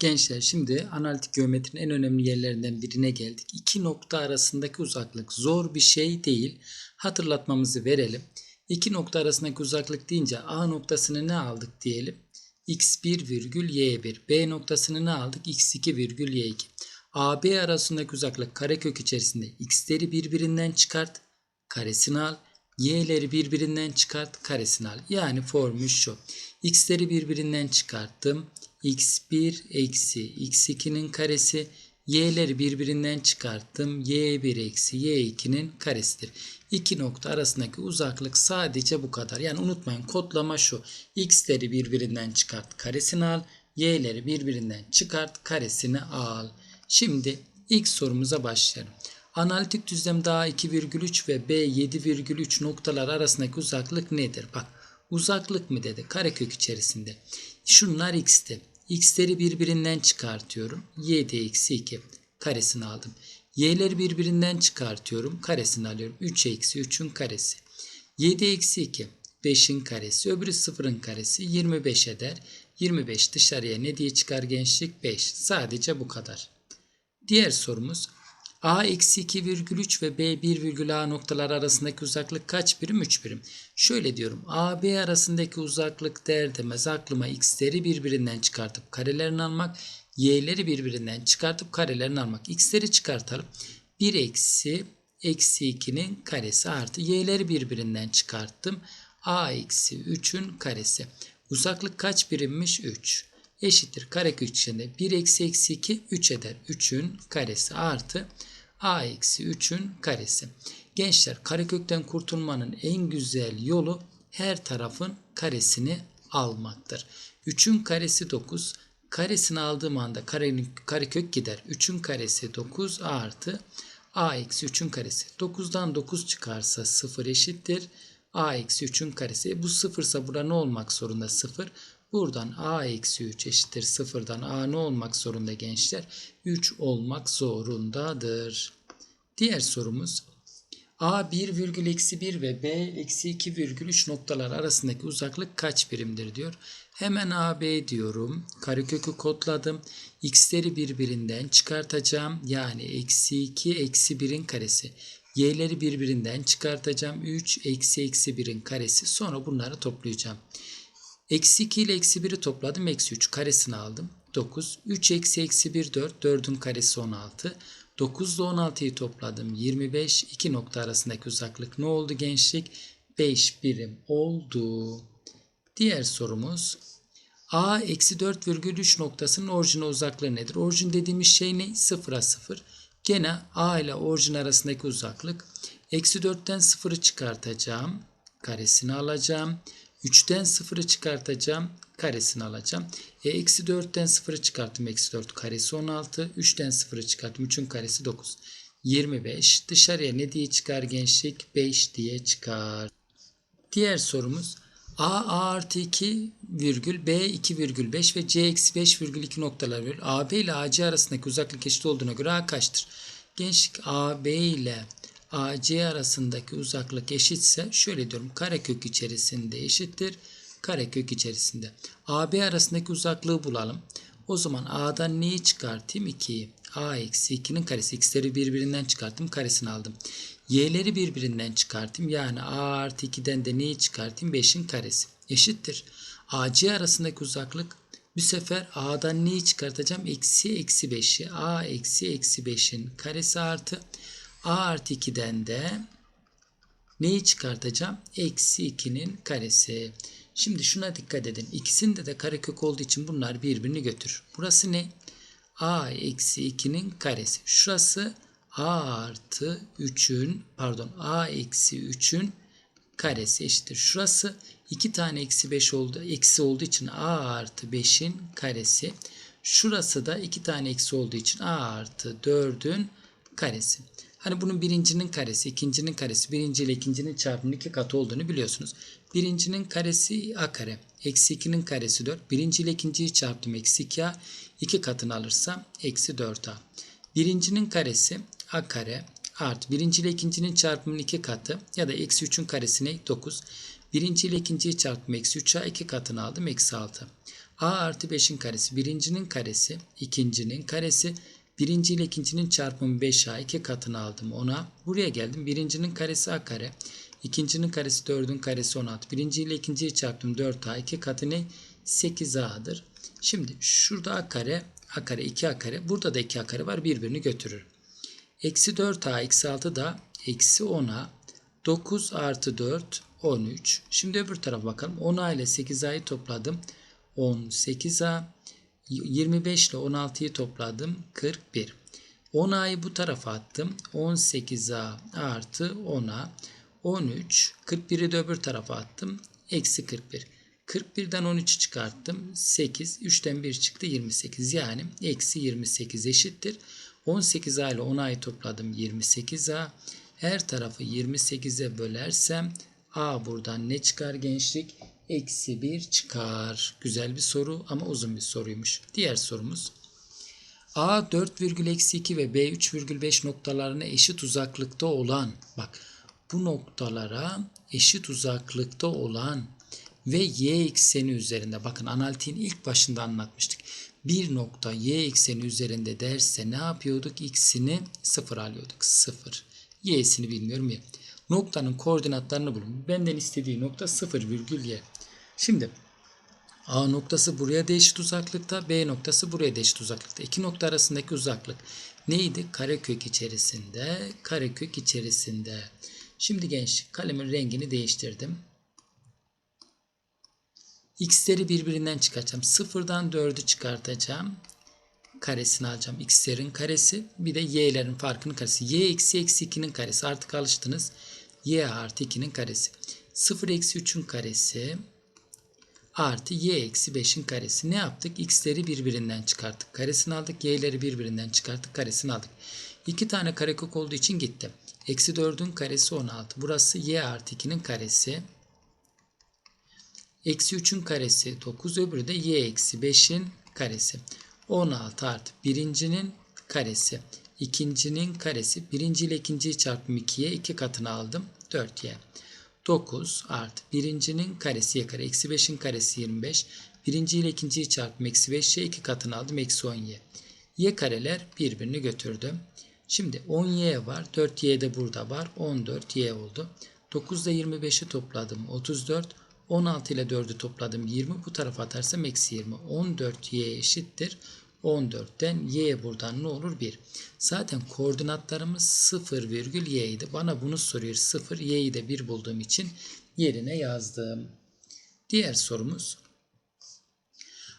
Gençler şimdi analitik geometrinin en önemli yerlerinden birine geldik. İki nokta arasındaki uzaklık zor bir şey değil. Hatırlatmamızı verelim. İki nokta arasındaki uzaklık deyince A noktasını ne aldık diyelim? x1 virgül y1. B noktasını ne aldık? x2 virgül y2. AB arasındaki uzaklık karekök içerisinde x'leri birbirinden çıkart. Karesini al. Y'leri birbirinden çıkart. Karesini al. Yani formül şu. X'leri birbirinden çıkarttım x1 eksi x2'nin karesi y'leri birbirinden çıkarttım. y1 eksi y2'nin karesidir. İki nokta arasındaki uzaklık sadece bu kadar. Yani unutmayın kodlama şu. x'leri birbirinden çıkart karesini al. y'leri birbirinden çıkart karesini al. Şimdi ilk sorumuza başlayalım. Analitik düzlemde A 2,3 ve B 7,3 noktalar arasındaki uzaklık nedir? Bak uzaklık mı dedi karekök içerisinde. Şunlar x'ti. X'leri birbirinden çıkartıyorum. 7 eksi 2 karesini aldım. Y'leri birbirinden çıkartıyorum. Karesini alıyorum. 3 eksi 3'ün karesi. 7 eksi 2 5'in karesi. Öbürü 0'ın karesi. 25 eder. 25 dışarıya ne diye çıkar gençlik? 5. Sadece bu kadar. Diğer sorumuz A eksi 2 virgül 3 ve B 1 virgül A noktalar arasındaki uzaklık kaç birim? 3 birim. Şöyle diyorum. A B arasındaki uzaklık der demez aklıma x'leri birbirinden çıkartıp karelerini almak, y'leri birbirinden çıkartıp karelerini almak. x'leri çıkartalım. 1 eksi eksi 2'nin karesi artı y'leri birbirinden çıkarttım. A eksi 3'ün karesi. Uzaklık kaç birimmiş? 3 eşittir karekök içinde 1 eksi eksi 2 3 eder. 3'ün karesi artı a eksi 3'ün karesi. Gençler karekökten kurtulmanın en güzel yolu her tarafın karesini almaktır. 3'ün karesi 9. Karesini aldığım anda karenin, karekök gider. 3'ün karesi 9 artı a eksi 3'ün karesi. 9'dan 9 çıkarsa 0 eşittir. a eksi 3'ün karesi. Bu 0 ise burada ne olmak zorunda 0. Buradan a eksi 3 eşittir 0'dan a ne olmak zorunda gençler? 3 olmak zorundadır. Diğer sorumuz a 1 virgül eksi 1 ve b eksi 2 virgül 3 noktalar arasındaki uzaklık kaç birimdir diyor. Hemen ab diyorum. Karekökü kodladım. x'leri birbirinden çıkartacağım. Yani eksi 2 eksi 1'in karesi. y'leri birbirinden çıkartacağım. 3 eksi eksi 1'in karesi. Sonra bunları toplayacağım. Eksi 2 ile eksi 1'i topladım. Eksi 3 karesini aldım. 9. 3 eksi eksi 1 4. 4'ün karesi 16. 9 ile 16'yı topladım. 25. 2 nokta arasındaki uzaklık ne oldu gençlik? 5 birim oldu. Diğer sorumuz. A eksi 4,3 noktasının orijine uzaklığı nedir? Orijin dediğimiz şey ne? 0'a 0. Gene A ile orijin arasındaki uzaklık. Eksi 4'ten 0'ı çıkartacağım. Karesini alacağım. 3'ten 0'ı çıkartacağım. Karesini alacağım. E, eksi 4'ten 0'ı çıkarttım. Eksi 4 karesi 16. 3'ten 0'ı çıkarttım. 3'ün karesi 9. 25. Dışarıya ne diye çıkar gençlik? 5 diye çıkar. Diğer sorumuz. A, A artı 2 virgül B 2 virgül 5 ve C eksi 5 virgül 2 noktalar veriyor. AB ile AC arasındaki uzaklık eşit olduğuna göre A kaçtır? Gençlik AB ile AC arasındaki uzaklık eşitse şöyle diyorum karekök içerisinde eşittir. Karekök içerisinde. AB arasındaki uzaklığı bulalım. O zaman A'dan neyi çıkartayım? 2'yi. A eksi 2'nin karesi. X'leri birbirinden çıkarttım. Karesini aldım. Y'leri birbirinden çıkartayım. Yani A artı 2'den de neyi çıkartayım? 5'in karesi. Eşittir. AC arasındaki uzaklık bu sefer A'dan neyi çıkartacağım? Eksi eksi 5'i. A eksi eksi 5'in karesi artı A artı 2'den de neyi çıkartacağım? Eksi 2'nin karesi. Şimdi şuna dikkat edin. İkisinde de karekök olduğu için bunlar birbirini götür. Burası ne? A eksi 2'nin karesi. Şurası A artı 3'ün pardon A eksi 3'ün karesi eşittir. Şurası 2 tane eksi 5 oldu. Eksi olduğu için A artı 5'in karesi. Şurası da 2 tane eksi olduğu için A artı 4'ün karesi. Hani bunun birincinin karesi, ikincinin karesi, birinci ile ikincinin çarpımının iki katı olduğunu biliyorsunuz. Birincinin karesi a kare, eksi 2'nin karesi 4. Birinci ile ikinciyi çarptım eksi 2a, iki katını alırsam eksi 4a. Birincinin karesi a kare artı birinci ile ikincinin çarpımının iki katı ya da eksi 3'ün karesi ne? 9. Birinci ile ikinciyi çarptım eksi 3a, iki katını aldım eksi 6. A artı 5'in karesi birincinin karesi, ikincinin karesi, birinci ile ikincinin çarpımı 5A 2 katını aldım ona. Buraya geldim. Birincinin karesi A kare. ikincinin karesi 4'ün karesi 16. Birinci ile ikinciyi çarptım 4A 2 katı ne? 8A'dır. Şimdi şurada A kare, A kare 2A kare. Burada da 2A kare var. Birbirini götürür. Eksi 4A eksi 6 da eksi 10A 9 artı 4 13. Şimdi öbür tarafa bakalım. 10A ile 8A'yı topladım. 18A 25 ile 16'yı topladım. 41. 10A'yı bu tarafa attım. 18A artı 10A 13. 41'i de öbür tarafa attım. Eksi 41. 41'den 13'ü çıkarttım. 8. 3'ten 1 çıktı 28. Yani eksi 28 eşittir. 18A ile 10A'yı topladım 28A. Her tarafı 28'e bölersem A buradan ne çıkar gençlik? Eksi 1 çıkar. Güzel bir soru ama uzun bir soruymuş. Diğer sorumuz. A 4,2 ve B 3,5 noktalarına eşit uzaklıkta olan bak bu noktalara eşit uzaklıkta olan ve y ekseni üzerinde bakın analitiğin ilk başında anlatmıştık. Bir nokta y ekseni üzerinde derse ne yapıyorduk? X'ini 0 alıyorduk. 0. Y'sini bilmiyorum ya. Noktanın koordinatlarını bulun. Benden istediği nokta 0 virgül y. Şimdi A noktası buraya da uzaklıkta, B noktası buraya da uzaklıkta. İki nokta arasındaki uzaklık neydi? Karekök içerisinde, karekök içerisinde. Şimdi genç kalemin rengini değiştirdim. X'leri birbirinden çıkartacağım. Sıfırdan 4'ü çıkartacağım. Karesini alacağım. X'lerin karesi bir de y'lerin farkının karesi. Y eksi eksi 2'nin karesi. Artık alıştınız. Y artı 2'nin karesi. 0 eksi 3'ün karesi artı y eksi 5'in karesi. Ne yaptık? X'leri birbirinden çıkarttık. Karesini aldık. Y'leri birbirinden çıkarttık. Karesini aldık. İki tane karekök olduğu için gitti. Eksi 4'ün karesi 16. Burası y artı 2'nin karesi. Eksi 3'ün karesi 9. Öbürü de y eksi 5'in karesi. 16 artı birincinin karesi. ikincinin karesi. Birinci ile ikinciyi çarptım 2'ye. 2 katını aldım. 4y. 9 artı birincinin karesi y kare. Eksi 5'in karesi 25. Birinci ile ikinciyi çarptım. Eksi 5'ye 2 katını aldım. Eksi 10y. y kareler birbirini götürdü. Şimdi 10y var. 4y de burada var. 14y oldu. 9 ile 25'i topladım. 34. 16 ile 4'ü topladım. 20. Bu tarafa atarsam eksi 20. 14y eşittir. 14'ten y buradan ne olur? 1. Zaten koordinatlarımız 0 virgül y idi. Bana bunu soruyor. 0 y'yi de 1 bulduğum için yerine yazdım. Diğer sorumuz.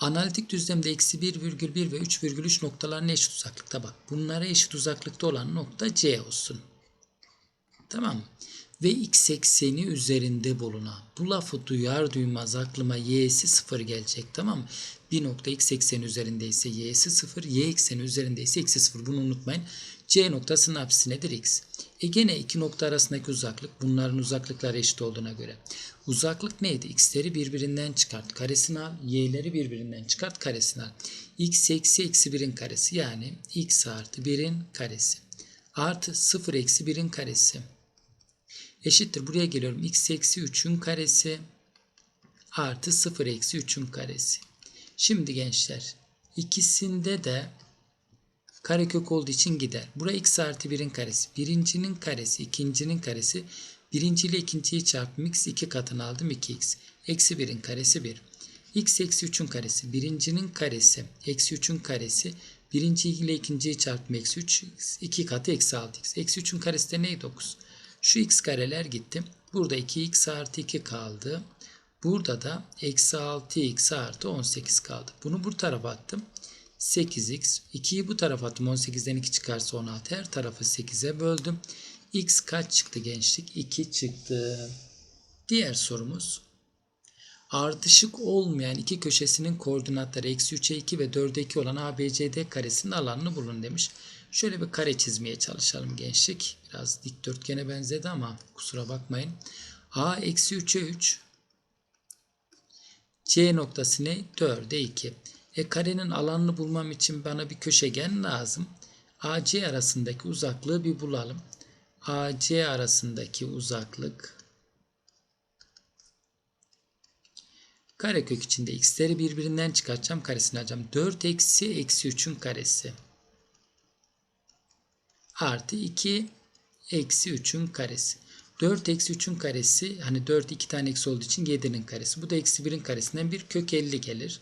Analitik düzlemde eksi 1,1 ve 3,3 noktalarına eşit uzaklıkta bak. Bunlara eşit uzaklıkta olan nokta C olsun. Tamam mı? Ve x ekseni üzerinde bulunan. Bu lafı duyar duymaz aklıma y'si 0 gelecek tamam mı? Bir nokta x ekseni üzerindeyse y'si 0, y ekseni üzerindeyse x'i 0. Bunu unutmayın. C noktasının apsisi nedir? x. E gene iki nokta arasındaki uzaklık bunların uzaklıkları eşit olduğuna göre. Uzaklık neydi? X'leri birbirinden çıkart. Karesini al. Y'leri birbirinden çıkart. Karesini al. X eksi eksi 1'in karesi. Yani x artı 1'in karesi. Artı 0 eksi 1'in karesi. Eşittir. Buraya geliyorum. x eksi 3'ün karesi. Artı 0 eksi 3'ün karesi. Şimdi gençler. ikisinde de karekök olduğu için gider. Buraya x artı 1'in karesi. Birincinin karesi, ikincinin karesi. Birinci ile ikinciyi çarptım. x 2 katını aldım. 2x. Eksi 1'in karesi 1. x eksi 3'ün karesi. Birincinin karesi. Eksi 3'ün karesi. Birinci ile ikinciyi çarptım. Eksi 3. 2 katı eksi 6x. Eksi 3'ün karesi de neydi? 9. Şu x kareler gitti. Burada 2x artı 2 kaldı. Burada da eksi 6x artı 18 kaldı. Bunu bu tarafa attım. 8x. 2'yi bu tarafa attım. 18'den 2 çıkarsa 16. Her tarafı 8'e böldüm. X kaç çıktı gençlik? 2 çıktı. Diğer sorumuz. Ardışık olmayan iki köşesinin koordinatları eksi 3'e 2 ve 4'e 2 olan ABCD karesinin alanını bulun demiş. Şöyle bir kare çizmeye çalışalım gençlik. Biraz dikdörtgene benzedi ama kusura bakmayın. A eksi 3'e 3. C noktası ne? 4'e 2. E karenin alanını bulmam için bana bir köşegen lazım. AC arasındaki uzaklığı bir bulalım. AC arasındaki uzaklık Karekök içinde x'leri birbirinden çıkartacağım. Karesini alacağım. 4 eksi eksi 3'ün karesi. Artı 2 eksi 3'ün karesi. 4 eksi 3'ün karesi hani 4 iki tane eksi olduğu için 7'nin karesi. Bu da eksi 1'in karesinden bir kök 50 gelir.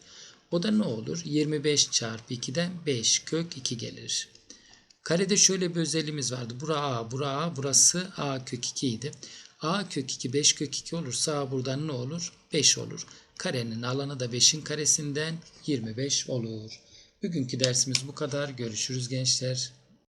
O da ne olur? 25 çarpı 2'den 5 kök 2 gelir. Karede şöyle bir özelliğimiz vardı. Bura A, bura A, burası A kök 2 idi. A kök 2, 5 kök 2 olursa A buradan ne olur? 5 olur. Karenin alanı da 5'in karesinden 25 olur. Bugünkü dersimiz bu kadar. Görüşürüz gençler.